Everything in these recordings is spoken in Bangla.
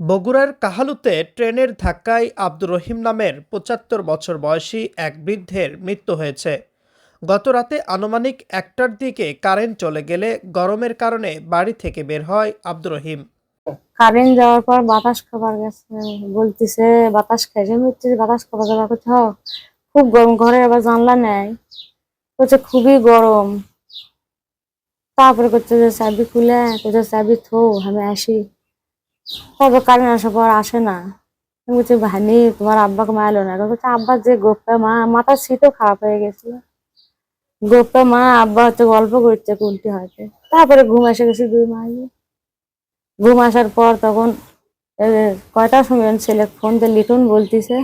বগুড়ার কাহালুতে ট্রেনের ধাক্কায় আব্দুর রহিম নামের পঁচাত্তর বছর বয়সী এক বৃদ্ধের মৃত্যু হয়েছে। গত রাতে আনুমানিক একটার দিকে কারেন্ট চলে গেলে গরমের কারণে বাড়ি থেকে বের হয় আব্দুর রহিম। কারেন্ট যাওয়ার পর বাতাস খাবার গেছে, বলতেছে, বাতাস খাইছে? বলছি বাতাস খাবার যাওয়া কোথাও? খুব গরম, ঘরে আবার জানলা নেই। বলছে, খুবই গরম। তারপরে করছে চাবি খুলে। কোথাও চাবি থো, আমি আসি। তারপর কারেন্ট আসার পর আসে না? আমি বলছি ভানি তোমার আব্বাকে মারলো না? বলছে আব্বার যে গোপে মা মাথার শীতও খারাপ হয়ে গেছিল। গোপে মা আব্বা হচ্ছে গল্প করছে কুলটি হয়তো। তারপরে ঘুম এসে গেছে দুই মাস ঘুম আসার পর তখন এ, কয়টার সময় ছেলে ফোন দিয়ে লিটন বলতিছে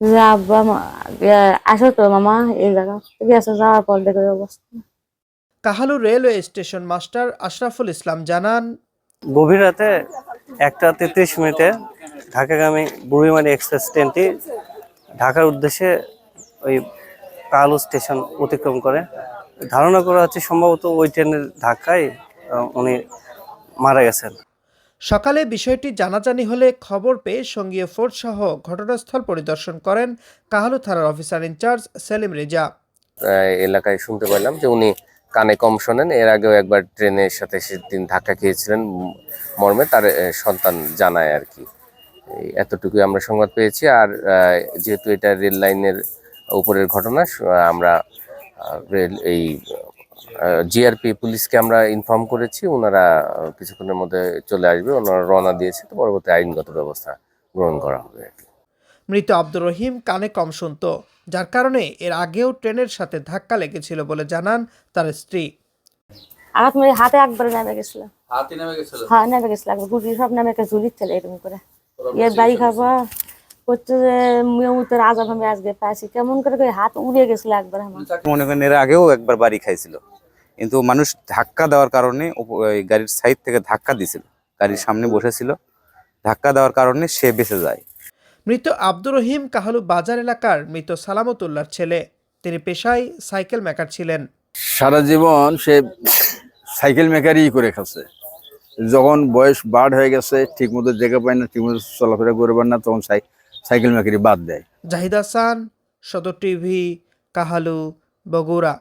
যে আব্বা মা- আসো তো মামা এই জায়গা আছে যাওয়ার পর দেখো অবস্থা। Kahalu railway station master Ashraful Islam জানান গভীর রাতে একটা তেত্রিশ মিনিটে ঢাকাগামী বুড়িমারি এক্সপ্রেস ট্রেনটি ঢাকার উদ্দেশ্যে ওই কালু স্টেশন অতিক্রম করে। ধারণা করা হচ্ছে সম্ভবত ওই ট্রেনের ধাক্কায় উনি মারা গেছেন। সকালে বিষয়টি জানাজানি হলে খবর পেয়ে সঙ্গীয় ফোর্স সহ ঘটনাস্থল পরিদর্শন করেন কাহালু থানার অফিসার ইনচার্জ সেলিম রেজা। এলাকায় শুনতে পেলাম যে উনি কানে কম শোনেন। এর আগেও একবার ট্রেনের সাথে সেদিন ধাক্কা খেয়েছিলেন মর্মে, তার সন্তান জানায় আর কি। এতটুকুই আমরা সংবাদ পেয়েছি। আর যেহেতু এটা রেল লাইনের উপরের ঘটনা আমরা রেল, এই জিআরপি পুলিশকে আমরা ইনফর্ম করেছি। ওনারা কিছুক্ষণের মধ্যে চলে আসবে। ওনারা রওনা দিয়েছে। তো পরবর্তী আইনগত ব্যবস্থা গ্রহণ করা হবে আর কি। মৃত আব্দুর রহিম কানে কম শুনত যার কারণে এর আগেও ট্রেনের সাথে ধাক্কা লেগেছিল বলে জানান তার স্ত্রী। আঘাত মেরে হাতে একবার নেমে গেছিল? হাতে নেমে গেছিল? হ্যাঁ নেমে গেছিল। একবার গুটি সব নেমে একটা ঝুলির ছিল এরকম করে। এর বাড়ি খাবার করছে যে মিয়মুতের আজাব আমি আজকে পাইছি। কেমন করে করে হাত উড়ে গেছিল একবার আমার। মনে করেন এর আগেও একবার বাড়ি খাইছিল। কিন্তু মানুষ ধাক্কা দেওয়ার কারণে গাড়ির সাইড থেকে ধাক্কা দিছিল। গাড়ির সামনে বসেছিল। ধাক্কা দেওয়ার কারণে সে বেঁচে যায়। মৃত আব্দুর রহিম কাহালু বাজার এলাকার মৃত সালামতুল্লার ছেলে। তিনি পেশায় সাইকেল মেকার ছিলেন। সারা জীবন সে সাইকেল মেকারই করে খাচ্ছে। যখন বয়স বাড় হয়ে গেছে ঠিক মতো জায়গা পায় না ঠিক মতো চলাফেরা করে পারে না তখন সাই- সাইকেল মেকারি বাদ দেয়। জাহিদ হাসান সদর টিভি কাহালু বগুড়া।